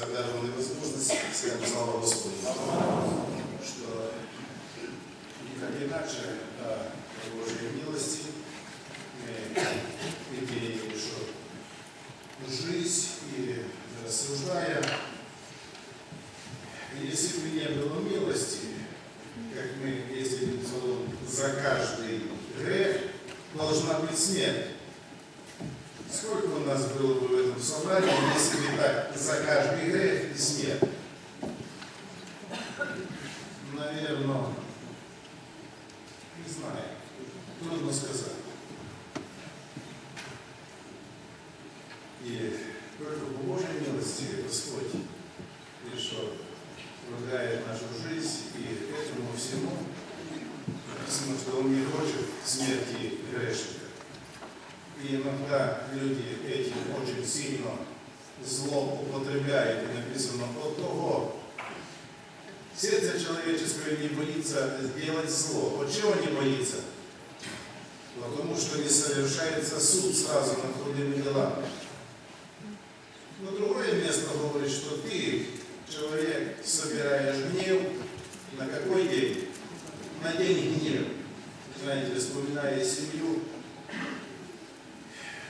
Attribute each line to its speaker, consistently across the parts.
Speaker 1: дарованную возможность сказать слава Господу. Что никак иначе, а по Божьей милости мы имеем что жизнь и рассуждая, если бы не было милости, как мы ездили за каждый грех должна быть смерть. Сколько у нас было бы в этом собрании, если бы так за каждый грех и смерть? Наверное, не знаю, трудно сказать. И только по Божьей милости Господь решил, влагает нашу жизнь, и этому всему написано, что Он не хочет смерти грешника. И иногда люди этим очень сильно зло употребляют, и написано от того, сердце человеческое не боится сделать зло. От чего не боится? Потому что не совершается суд сразу над трудными делами. Но другое место говорит, что ты, человек, собираешь гнев на какой день? На день гнева. Знаете, вспоминая семью,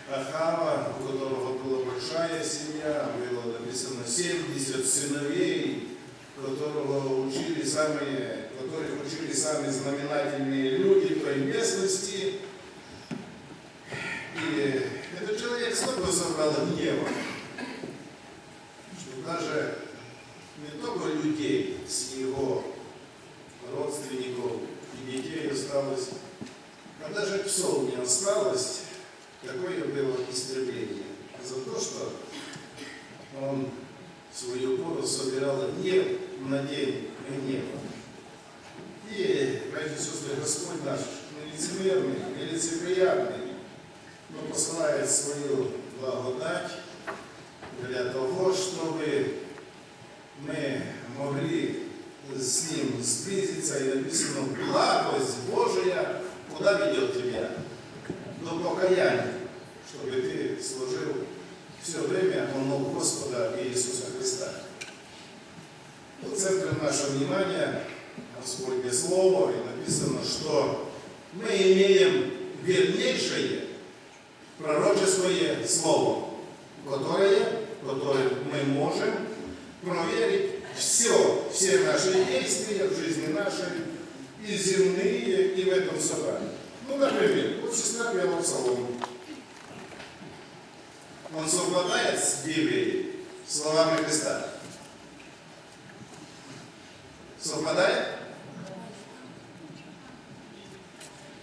Speaker 1: Ахава, у которого была большая семья, было написано 70 сыновей, которого учили самые, которых учили самые знаменательные люди той местности. И этот человек столько собрал гнева, что даже не только людей с его родственников и детей осталось, а даже псов не осталось, Какое было истребление? За то, что он свою пору собирал гнев на день гнева. И, братья и сестры, Господь наш нелицемерный, нелицеприятный, но посылает свою благодать для того, чтобы мы могли с Ним сблизиться, и написано, благость Божия куда ведет тебя? До покаяния служил все время у ног Господа Иисуса Христа. В центре нашего внимания Господне Слово, и написано, что мы имеем вернейшее пророческое Слово, которое, которое мы можем проверить все, все наши действия в жизни нашей, и земные, и в этом собрании. Ну, например, вот сестра пела псалом он совпадает с Библией, словами Христа? Совпадает?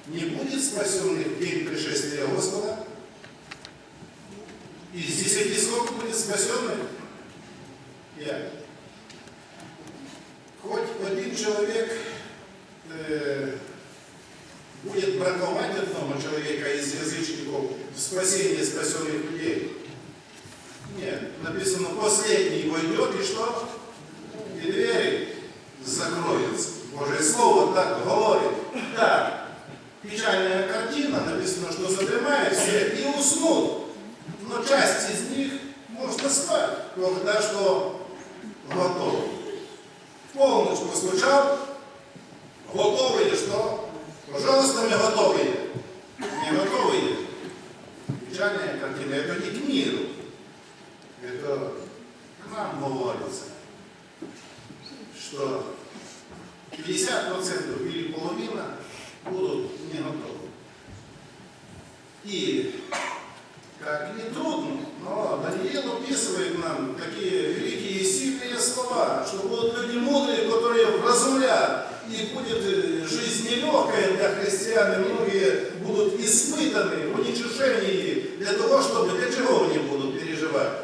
Speaker 1: Не будет спасенных в день пришествия Господа? Из десяти сколько будет спасенных? Я. Хоть один человек э, будет браковать одного человека из язычников в спасении спасенных людей. Написано, последний войдет, и что? И двери закроются. Божье Слово так говорит. Да, печальная картина, написано, что задремают все и уснут. Но часть из них можно спать, когда что готов. Полночь постучал, готовые что? Пожалуйста, мы готовые. Не готовые. Печальная картина, это не к миру это к нам говорится, что 50% или половина будут не готовы. И как не трудно, но Даниил описывает нам такие великие и сильные слова, что будут люди мудрые, которые вразумлят, и будет жизнь нелегкая для христиан, и многие будут испытаны в уничижении для того, чтобы для чего они будут переживать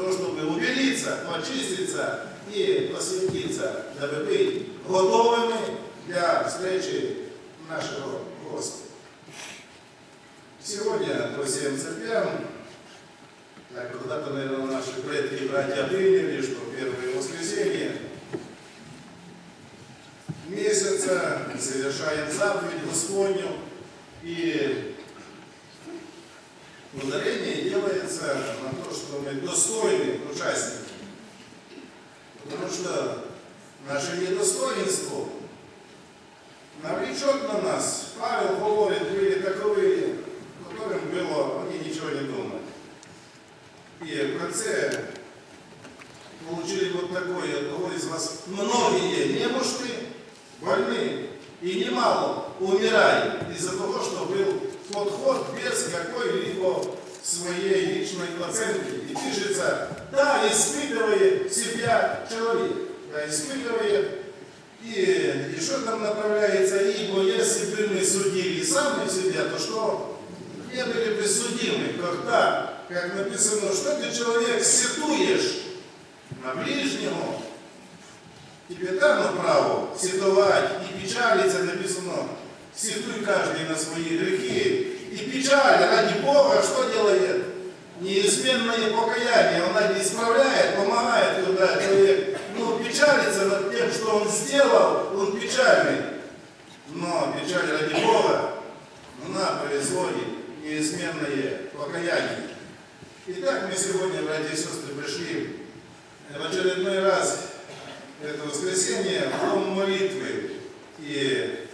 Speaker 1: для того, чтобы убедиться, очиститься и посвятиться, дабы быть готовыми для встречи нашего Господа. Сегодня по всем церквям, так когда-то, наверное, наши предки и братья приняли, что первое воскресенье месяца совершает заповедь Господню, и Ударение делается на то, что мы достойны участники. что наше недостоинство навлечет на нас. Павел говорит, были таковые, которым было, они ничего не думали. И в конце получили вот такое, от кого из вас многие немощны, больны, и немало умирают из-за того, что был подход без какой-либо своей личной оценки. И пишется, да, испытывает себя человек, да, испытывает, и, и что там направляется, ибо если бы мы судили сами себя, то что? Не были бы судимы, когда, как написано, что ты человек сетуешь на ближнему, тебе дано право сетовать и печалиться, написано, сетуй каждый на свои грехи, и печаль ради Бога что делает? Неизменное покаяние, она не исправляет, помогает, когда человек ну, печалится над тем, что он сделал, он печальный. Но печаль ради Бога, она производит неизменное покаяние. Итак, мы сегодня, братья и сестры, пришли в очередной раз это воскресенье в дом молитвы. И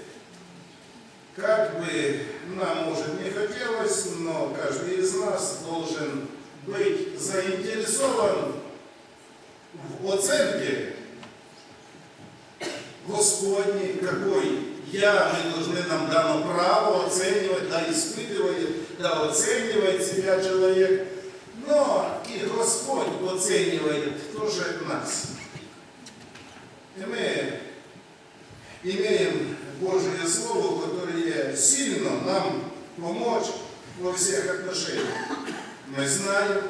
Speaker 1: как бы нам, может, не хотелось, но каждый из нас должен быть заинтересован в оценке Господней, какой я, мы должны, нам дано право оценивать, да испытывает, да оценивает себя человек, но и Господь оценивает тоже нас. И мы имеем Божие Слово, которое сильно нам помочь во всех отношениях. Мы знаем,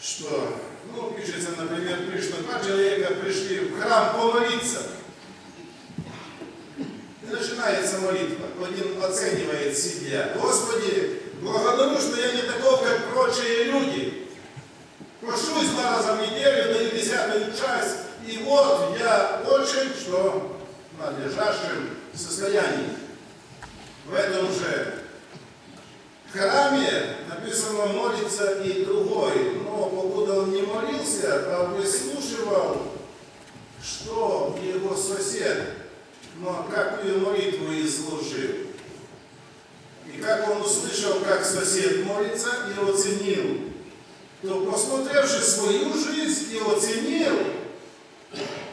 Speaker 1: что, ну, пишется, например, пришло два человека, пришли в храм помолиться. И начинается молитва. Один оценивает себя. Господи, благодарю, что я не такой, как прочие люди. Прошусь два раза в неделю, даю десятую часть, и вот я очень, что в надлежащем состоянии. В этом же храме написано молится и другой, но покуда он не молился, а выслушивал, что его сосед, но какую молитву изложил. И как он услышал, как сосед молится и оценил, то посмотревши свою жизнь и оценил,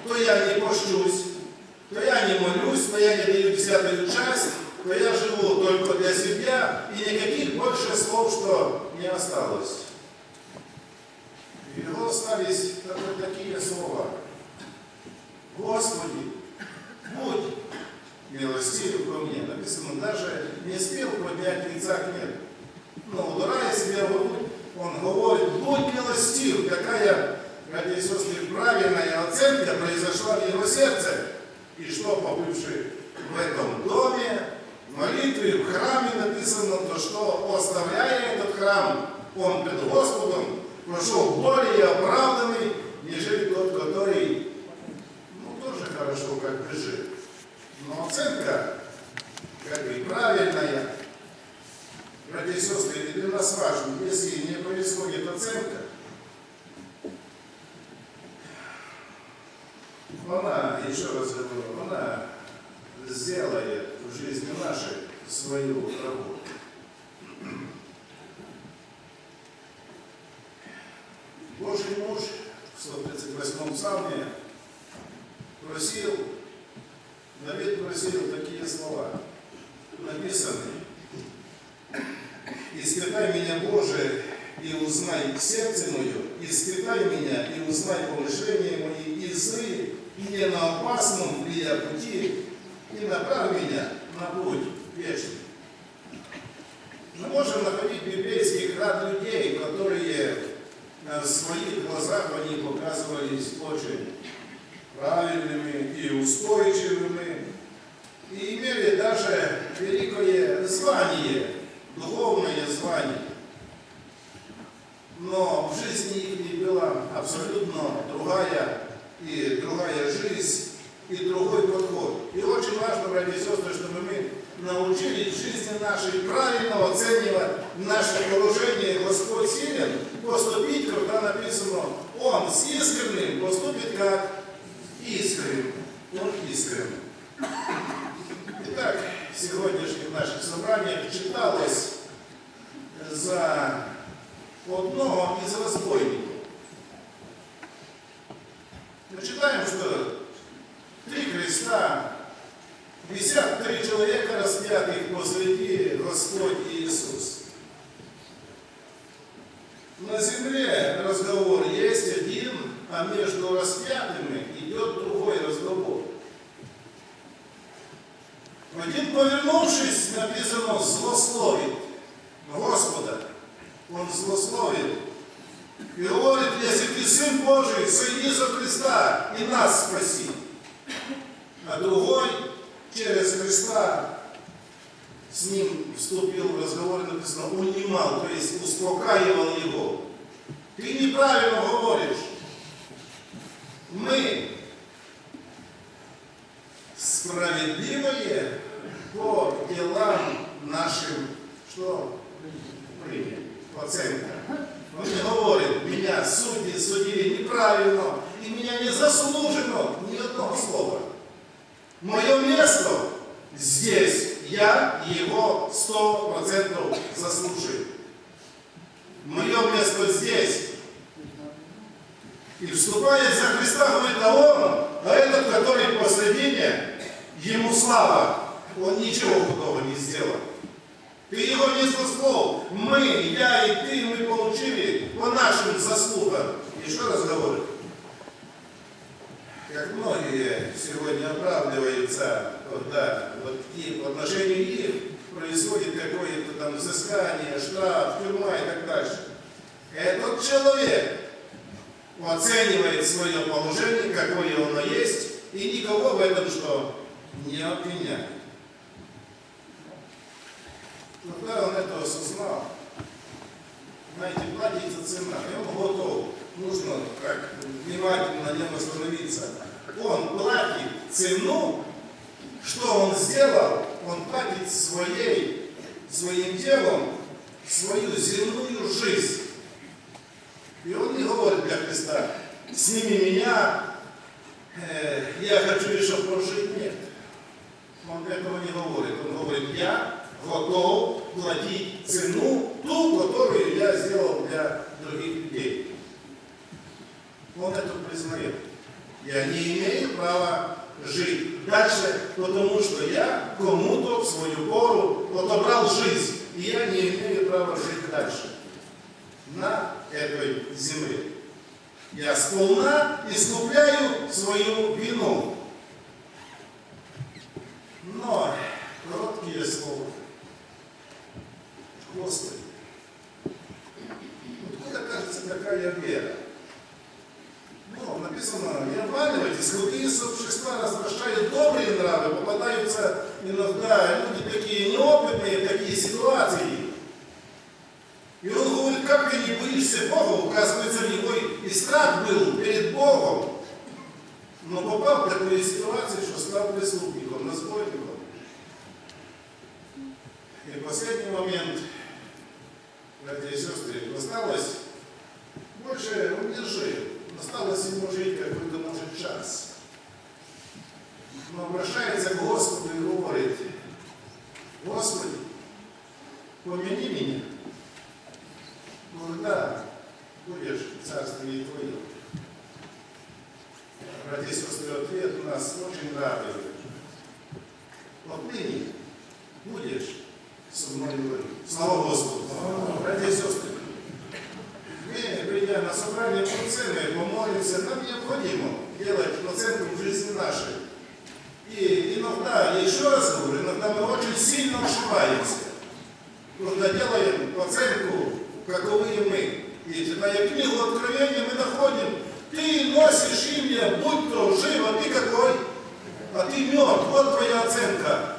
Speaker 1: то я не пощусь, то я не молюсь, то я не даю десятую часть, то я живу только для себя, и никаких больше слов, что не осталось. И у него остались только такие слова. Господи, будь милостив ко мне. Написано, даже не спел поднять лица к небу. Но ударая себя в грудь, он говорит, будь милостив, какая, братья и сестры, правильная оценка произошла в его сердце. И что, побывший в этом доме, в молитве, в храме написано, то что, оставляя этот храм, он перед Господом прошел более оправданный, нежели тот, который, ну, тоже хорошо как бы жил. Но оценка, как бы правильная, братья и сестры, для нас важно, если не происходит оценка, она, еще раз говорю, она сделает в жизни нашей свою работу. Божий муж в 138 псалме просил, Давид просил такие слова, написанные. «Испытай меня, Боже, и узнай сердце мое, испытай меня, и узнай помышления мои, и зри, и не на опасном ли я пути, и направь меня на путь вечный». Мы можем находить библейских рад людей, которые в своих глазах они показывались очень правильными и устойчивыми, и имели даже великое звание, духовное звание. Но в жизни их была абсолютно другая и другая жизнь, и другой подход. И очень важно, братья и сестры, чтобы мы научились в жизни нашей правильно оценивать наше положение. Господь силен поступить, когда написано, Он с искренним поступит как искрен, он искрен. Итак, в сегодняшних наших собраниях читалось за одного из разбойников. Мы читаем, что три креста, висят три человека распятых посреди Господь Иисус. На земле разговор есть один, а между распятыми идет другой разговор. Один, повернувшись, написано, злословит Господа. Он злословит. И говорит, если ты Сын Божий, сойди за Христа и нас спаси. А другой через Христа с ним вступил в разговор, написано, унимал, то есть успокаивал его. Ты неправильно говоришь. Мы справедливые по делам нашим, что? Примем. Оценка. Он Не говорит, меня судьи судили неправильно, и меня не заслужено ни одного слова. Мое место здесь, я его сто процентов заслужил. Мое место здесь. И вступая за Христа, говорит, а он, а этот, который посредине, ему слава, он ничего худого не сделал. Ты его не заслужил. Мы, я и ты, мы получили по нашим заслугам. И что разговоры? Как многие сегодня оправдываются, когда вот и в отношении их происходит какое-то там взыскание, штраф, тюрьма и так дальше. Этот человек оценивает свое положение, какое оно есть, и никого в этом что не обвиняет. Когда он это осознал, знаете, платится цена, и он готов. Нужно как внимательно на нем остановиться. Он платит цену, что он сделал, он платит своей, своим телом свою земную жизнь. И он не говорит для Христа, сними меня, э, я хочу еще прожить. Нет. Он этого не говорит. Он говорит, я готов платить цену, ту, которую я сделал для других людей. Он это признает. Я не имею права жить дальше, потому что я кому-то в свою пору отобрал жизнь, и я не имею права жить дальше на этой земле. Я сполна искупляю свою вину. Но короткие слова. Господи, откуда кажется такая вера? Ну, написано, не обманывайтесь, худые существа развращают добрые нравы, попадаются иногда люди такие неопытные, такие ситуации. И он говорит, как ты не боишься Бога? Указывается, у него и страх был перед Богом. Но попал в такую ситуацию, что стал преступником, разбойником. И последний момент, братья и сестры, осталось больше он не жил. Осталось ему жить какой-то, может, час. Но обращается к Господу и говорит, Господи, помяни меня, когда будешь в царстве Твоем. Братья и сестры, ответ нас очень радует. Отныне будешь со мной говорить. Слава Господу! Братья и сестры, мы, придя на собрание полноценное, помолимся, нам необходимо делать оценку в жизни нашей. И иногда, еще раз говорю, иногда мы очень сильно ошибаемся. Когда делаем оценку, каковые мы. И читая книгу Откровения, мы находим, ты носишь имя, будь то жив, а ты какой? А ты мертв, вот твоя оценка.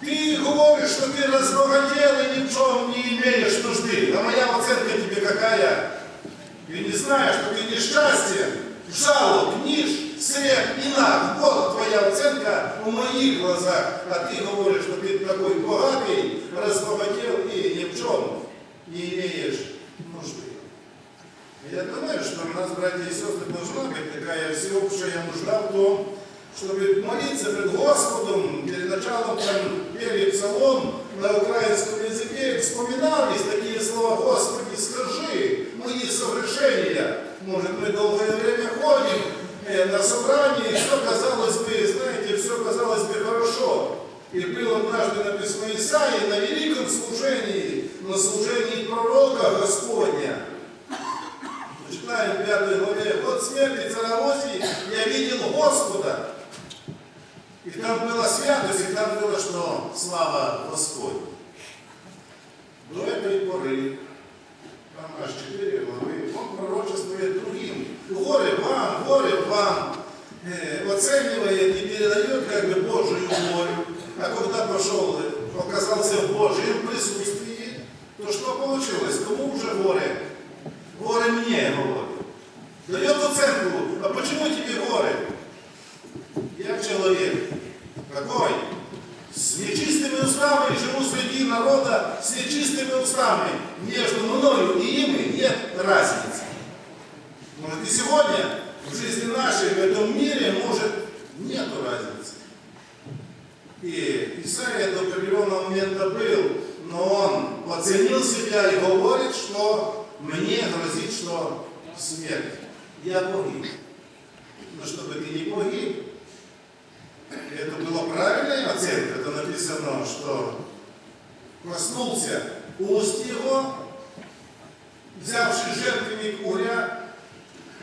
Speaker 1: Ты говоришь, что ты разбогател и ни не имеешь нужды. А моя оценка тебе какая? И не знаю, что ты несчастье, жалоб, ниш, сред и наг. Вот твоя оценка в моих глазах. А ты говоришь, что ты такой богатый, разбогател и ни в чем не имеешь нужды. Я думаю, что у нас, братья и сестры, должна быть такая всеобщая нужда в том, чтобы молиться пред Господом, перед началом там пели псалом на украинском языке, вспоминались такие слова, Господи, скажи мои согрешения. Может, мы долгое время ходим э, на собрании, все казалось бы, знаете, все казалось бы. И было однажды написано Исаии на великом служении, на служении пророка Господня. Читаем в пятой главе. Вот смерти царовози я видел Господа. И там была святость, и там было, что слава Господь. До этой поры, там аж четыре главы, он пророчествует другим. Горе вам, горе вам, э, оценивает и передает как бы Божию волю. А когда пошел, оказался в Божьем присутствии, то что получилось? Кому уже горе? Горе мне, говорит. Дает оценку. А почему тебе горе? Я человек. Какой? С нечистыми устами живу среди народа с нечистыми устами. Между мною и ими нет разницы. Может и сегодня в жизни нашей, в этом мире, может, нет разницы. И Исаия до определенного момента был, но он оценил себя и говорит, что мне грозит, что смерть. Я погиб. Но чтобы ты не погиб, это была правильная оценка, это написано, что коснулся уст его, взявший жертвенник уря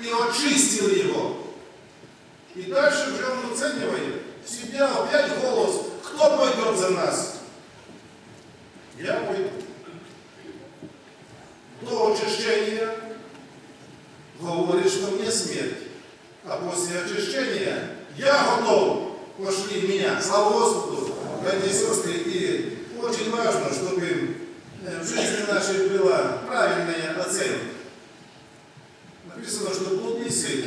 Speaker 1: и очистил его. И дальше уже он оценивает себя, опять голос, кто пойдет за нас? Я пойду. До очищения говорит, что мне смерть. А после очищения я готов пошли в меня. Слава Господу, братья и сестры. И очень важно, чтобы в жизни нашей была правильная оценка. Написано, что блудный сын,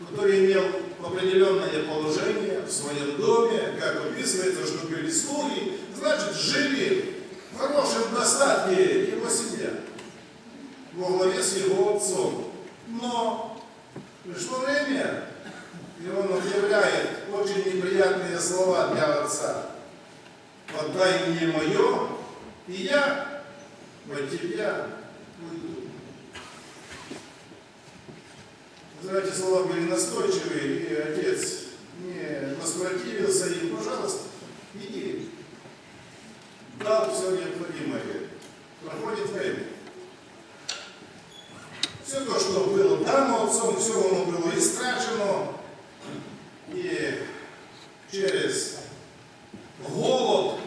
Speaker 1: который имел определенное положение в своем доме, как описывается, что были слуги, значит, жили в хорошем достатке его семья во главе с его отцом. Но пришло время, и он объявляет очень неприятные слова для отца. «Отдай мне мое, и я от тебя уйду». Знаете, слова были настойчивые, и отец не воспротивился им. Пожалуйста, иди. Дал все необходимое. Проходит время. Все то, что было дано отцом, все оно было истрачено. И через голод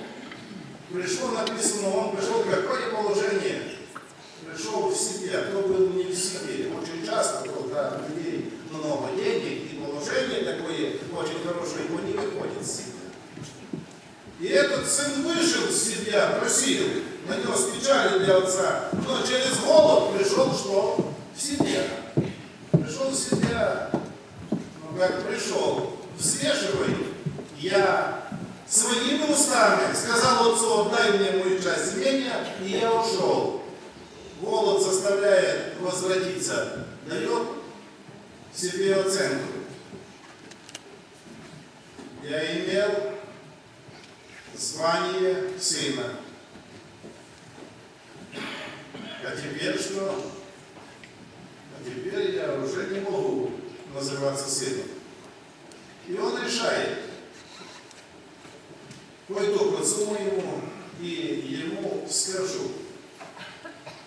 Speaker 1: пришло написано, он пришел в какое положение? Пришел в себе, кто был не в себе. Очень часто, когда у людей много денег и положение такое очень хорошее, его не выходит с себя. И этот сын вышел из себя, просил, нанес печали для отца, но через голод пришел что? В себя. Пришел в себя. Но как пришел, взвешивай, я своими устами сказал отцу, отдай мне мою часть имения, и я ушел. Голод заставляет возвратиться, дает себе оценку. Я имел звание сына. А теперь что? А теперь я уже не могу называться сыном. И он решает, пойду к отцу моему и ему скажу.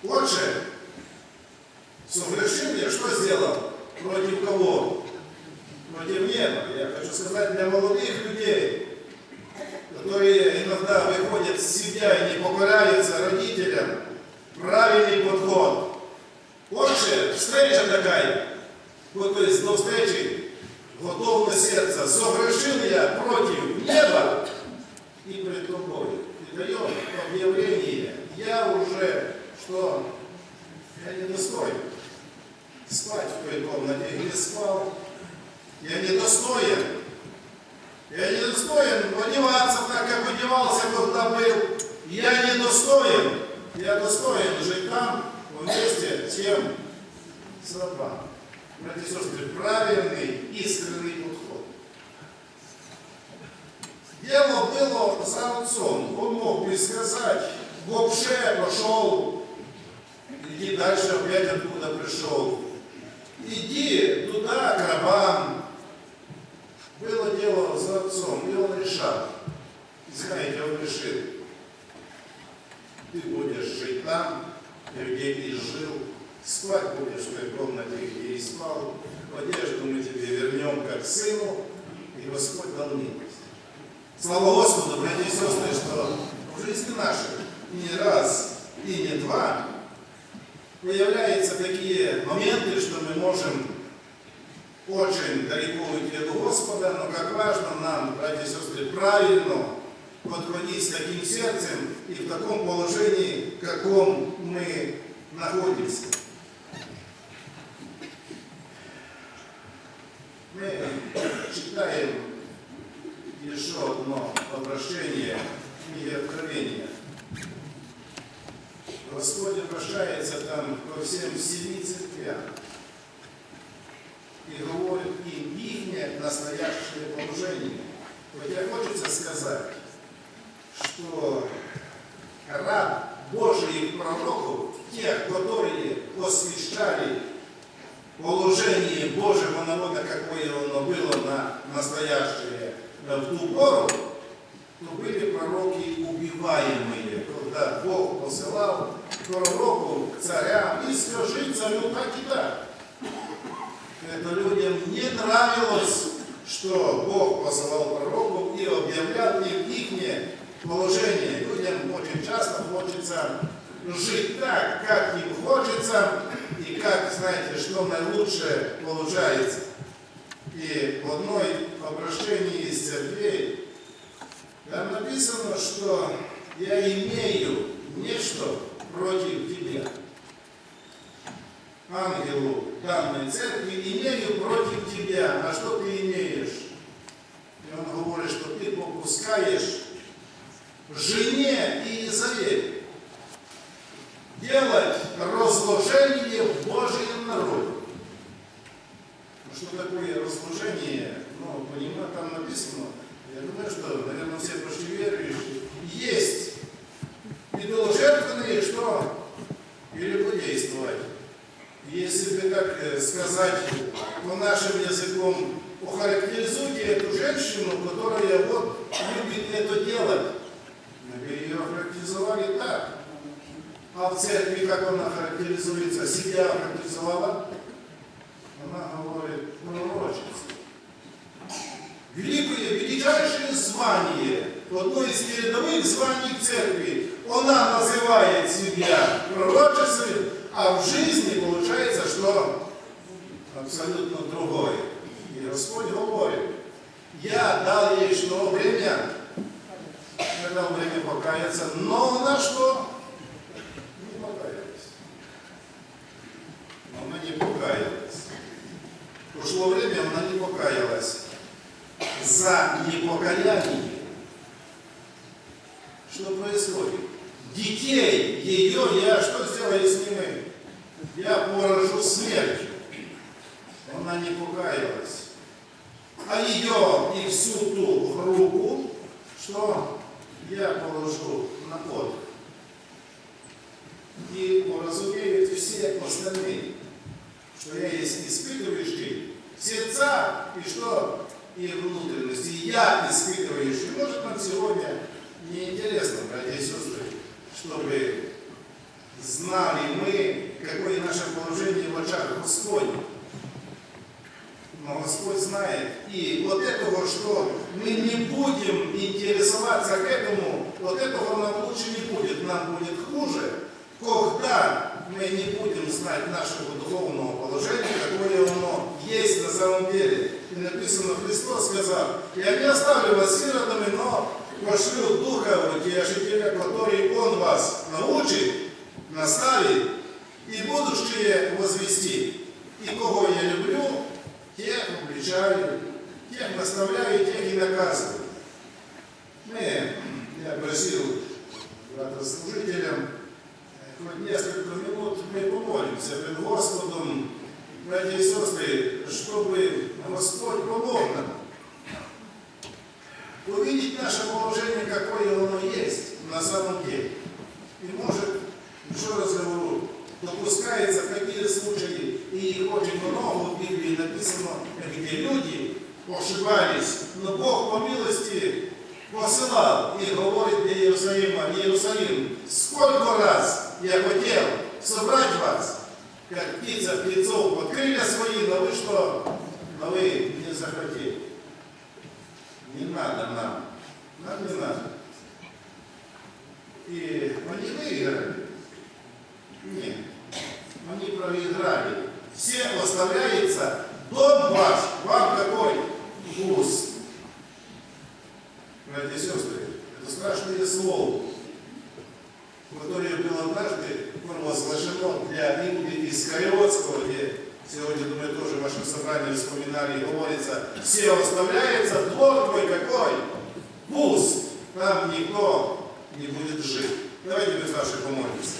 Speaker 1: Отже, согрешил я, что сделал? Против кого? Против неба. Сказать для молодых людей, которые иногда выходят из себя и не покоряются родителям, правильный подход. Отже, встреча такая, вот то есть до встречи, готовность сердца, согрешил я против неба и пред тобой. И дает объявление, я уже, что я не достоин спать в той комнате, где спал. Я не достоин. Я не достоин одеваться так, как одевался, когда был. Я не достоин. Я достоин жить там, вместе с тем, слова. Братья и сестры, правильный, искренний подход. Дело было за отцом. Он мог бы сказать, вообще пошел, иди дальше опять откуда пришел. Иди туда, к рабам. Было дело за отцом, и он решал. Знаете, он решил. Ты будешь жить там, где и жил, спать будешь в той комнате, где и спал, одежду мы тебе вернем как сыну, и Господь дал милость. Слава Господу, братья и сестры, что в жизни нашей не раз и не два появляются такие моменты, что мы можем очень далеко уйти от Господа, но как важно нам, братья и сестры, правильно подходить с таким сердцем и в таком положении, в каком мы находимся. Мы читаем еще одно обращение книги Откровения. Господь обращается там ко всем семи церквям и говорит им их настоящее положение. Хотя хочется сказать, что раб Божьих пророков, тех, которые посвящали положение Божьего народа, какое оно было на настоящее в ту пору, то были пророки убиваемые, когда Бог посылал пророков к царям и скажи царю так и так. Это людям не нравилось, что Бог посылал пророков и объявлял им их положение. Людям очень часто хочется жить так, как им хочется, и как, знаете, что наилучшее получается. И в одной обращении из церквей там написано, что я имею нечто против тебя. Ангелу данной церкви имею против тебя. А что ты имеешь? И он говорит, что ты попускаешь жене и Изавель делать разложение в Божьем народе. Ну, что такое разложение? Ну, понимаю, там написано, я думаю, что, наверное, все почти верующие, есть идоложертвенные, что перебудействовать. Если бы, так э, сказать, по нашим языком, охарактеризуйте эту женщину, которая вот любит это делать. Бы ее охарактеризовали так. А в церкви, как она характеризуется, себя характеризовала? Она говорит, пророчица. Великое, величайшее звание, одно из передовых званий церкви, она называет себя пророчицей, а в жизни получается, что абсолютно другое. И Господь говорит, я дал ей что время, я дал время покаяться, но на что? Не покаялась. Она не покаялась. Ушло время, она не покаялась. За непокаяние. Что происходит? Детей ее я что сделаю с ними? Я поражу смертью. Она не покаялась. А ее и всю ту руку, что я положу на отдых. И уразумеют все остальные, что я есть испытывающий сердца и что и внутренности. Я испытывающий. Может нам сегодня неинтересно, братья и сестры, чтобы знали мы, какое наше положение в очах Господня. Но Господь знает. И вот этого, что мы не будем интересоваться к этому, вот этого нам лучше не будет, нам будет хуже, когда мы не будем знать нашего духовного положения, какое оно есть на самом деле. И написано, Христос сказал, я не оставлю вас сиротами, но пошлю Духа Утешителя, который Он вас научит, наставит и будущее возвестит. И кого я люблю, тех обличаю, тех наставляю, тех и наказываю. Мы, я просил брата служителям, хоть несколько минут мы помолимся пред Господом братья и сестры, чтобы Господь помог нам увидеть наше положение, какое оно есть на самом деле. И может, еще раз говорю, допускается в какие случаи, и очень много в Библии написано, где люди ошибались, но Бог по милости посылал и говорит для Иерусалима, Иерусалим, сколько раз я хотел собрать вас, как птица птенцов под крылья свои, но вы что? Но вы не захотели. Не надо нам. Нам не надо. И они выиграли. Нет. Они проиграли. Всем оставляется ваш. Вам какой? Пуст. Братья и сестры, это страшное слово, которое было однажды провозглашено для Иуды Искариотского, где сегодня, думаю, тоже в вашем собрании вспоминали, говорится, все оставляется, двор твой какой? Пуст. Там никто не будет жить. Давайте мы с нашей помолимся.